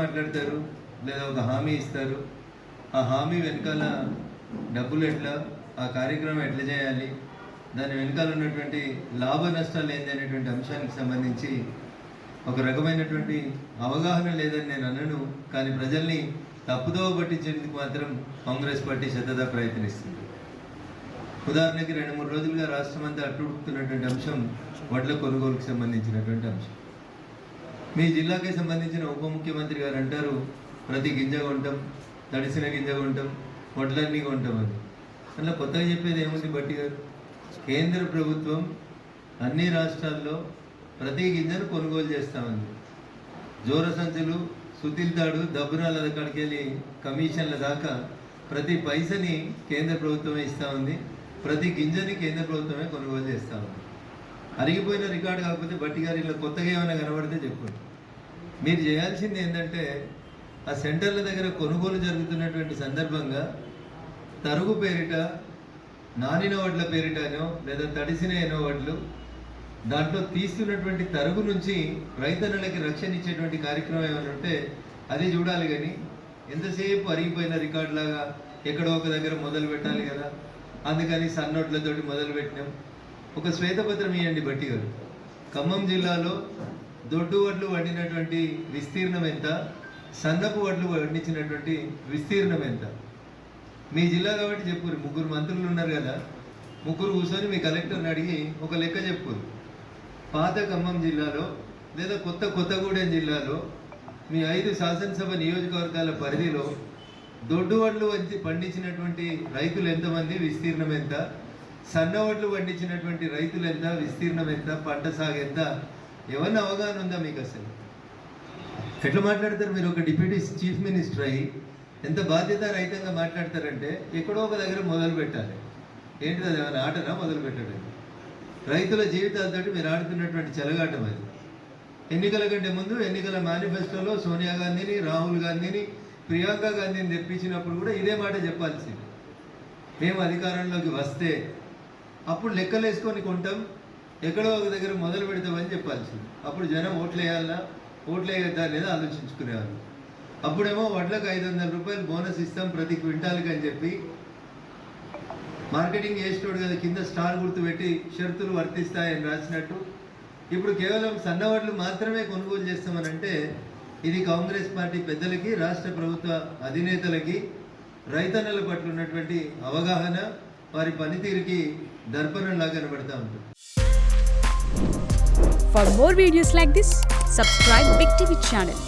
మాట్లాడతారు? లేదా ఒక హామీ ఇస్తారు? ఆ హామీ వెనకాల డబ్బులు ఎట్లా? ఆ కార్యక్రమం ఎట్లా చేయాలి? దాని వెనకాల ఉన్నటువంటి లాభ నష్టాలు ఏంది అనేటువంటి అంశానికి సంబంధించి ఒక రకమైనటువంటి అవగాహన లేదని నేను అనను. కానీ ప్రజల్ని తప్పుదోవ పట్టించేందుకు మాత్రం కాంగ్రెస్ పార్టీ శ్రద్ధగా ప్రయత్నిస్తుంది. ఉదాహరణకి రెండు మూడు రోజులుగా రాష్ట్రం అంతా అట్టుడుకుతున్నటువంటి అంశం వడ్ల కొనుగోలుకు సంబంధించినటువంటి అంశం. మీ జిల్లాకి సంబంధించిన ఉప ముఖ్యమంత్రి గారు అంటారు ప్రతి గింజ కొంటాం తడిసిన గింజ కొంటాం వడ్లన్నీ కొంటాం అని. అట్లా కొత్తగా చెప్పేది ఏముంది బట్టి గారు? కేంద్ర ప్రభుత్వం అన్ని రాష్ట్రాల్లో ప్రతి గింజను కొనుగోలు చేస్తామంది జోర సంచులు సుతిల్తాడు దబ్బురాల దగ్గరికి వెళ్ళి కమిషన్ల దాకా ప్రతి పైసని కేంద్ర ప్రభుత్వమే ఇస్తా ఉంది ప్రతి గింజని కేంద్ర ప్రభుత్వమే కొనుగోలు చేస్తా ఉంది అరిగిపోయిన రికార్డు కాకపోతే బట్టి గారు ఇలా కొత్తగా ఏమైనా కనబడితే చెప్పండి. మీరు చేయాల్సింది ఏంటంటే ఆ సెంటర్ల దగ్గర కొనుగోలు జరుగుతున్నటువంటి సందర్భంగా తరుగు పేరిట నానిన వడ్ల పేరిటనో లేదా తడిసిన ఎనో వడ్లు దాంట్లో తీస్తున్నటువంటి తరుగు నుంచి రైతన్నలకి రక్షణ ఇచ్చేటువంటి కార్యక్రమం ఏమైనా ఉంటే అది చూడాలి కానీ ఎంతసేపు అరిగిపోయిన రికార్డులాగా ఎక్కడో ఒక దగ్గర మొదలు పెట్టాలి కదా. అందుకని సన్నోట్లతోటి మొదలు పెట్టినాం. ఒక శ్వేతపత్రం ఇవ్వండి బట్టి గారు. ఖమ్మం జిల్లాలో దొడ్డు వడ్లు వండినటువంటి విస్తీర్ణం ఎంత? సన్నపు వడ్లు వండించినటువంటి విస్తీర్ణం ఎంత? మీ జిల్లా కాబట్టి చెప్పురు ముగ్గురు మంత్రులు ఉన్నారు కదా. ముగ్గురు కూర్చొని మీ కలెక్టర్ని అడిగి ఒక లెక్క చెప్పురు పాత ఖమ్మం జిల్లాలో లేదా కొత్త కొత్తగూడెం జిల్లాలో మీ ఐదు శాసనసభ నియోజకవర్గాల పరిధిలో దొడ్డు వడ్లు వంచి పండించినటువంటి రైతులు ఎంతమంది? విస్తీర్ణం ఎంత? సన్నవడ్లు పండించినటువంటి రైతులు ఎంత విస్తీర్ణం ఎంత పంట సాగు ఎంత? ఏమన్నా అవగాహన ఉందా మీకు అసలు? ఎట్లా మాట్లాడతారు మీరు? ఒక డిప్యూటీ చీఫ్ మినిస్టర్ అయ్యి ఎంత బాధ్యత రహితంగా మాట్లాడతారంటే ఎక్కడో ఒక దగ్గర మొదలు పెట్టాలి. ఏంటిది అది? ఏమైనా ఆటనా మొదలు పెట్టడం? రైతుల జీవితాలతో మీరు ఆడుతున్నటువంటి చెలగాటం అది. ఎన్నికల కంటే ముందు ఎన్నికల మేనిఫెస్టోలో సోనియా గాంధీని రాహుల్ గాంధీని ప్రియాంక గాంధీని తెప్పించినప్పుడు కూడా ఇదే మాట చెప్పాల్సింది. మేము అధికారంలోకి వస్తే అప్పుడు లెక్కలు వేసుకొని కొంటాం. ఎక్కడో ఒక దగ్గర మొదలు పెడతామని చెప్పాల్సింది. అప్పుడు జనం ఓట్లు వేయాలా ఓట్లు వేయద్దా లేదా ఆలోచించుకునేవారు. అప్పుడేమో వడ్లకు ఐదు వందల రూపాయలు బోనస్ ఇస్తాం ప్రతి క్వింటాల్కి అని చెప్పి మార్కెటింగ్ చేసేటోడు కదా కింద స్టార్ గుర్తు పెట్టి షరతులు వర్తిస్తాయని రాసినట్టు. ఇప్పుడు కేవలం సన్నవడ్లు మాత్రమే కొనుగోలు చేస్తామని అంటే ఇది కాంగ్రెస్ పార్టీ పెద్దలకి రాష్ట్ర ప్రభుత్వ అధినేతలకి రైతన్నల పట్ల ఉన్నటువంటి అవగాహన వారి పనితీరుకి దర్పణంలా కనబడతా ఉంటుంది For more videos like this, subscribe Big TV channel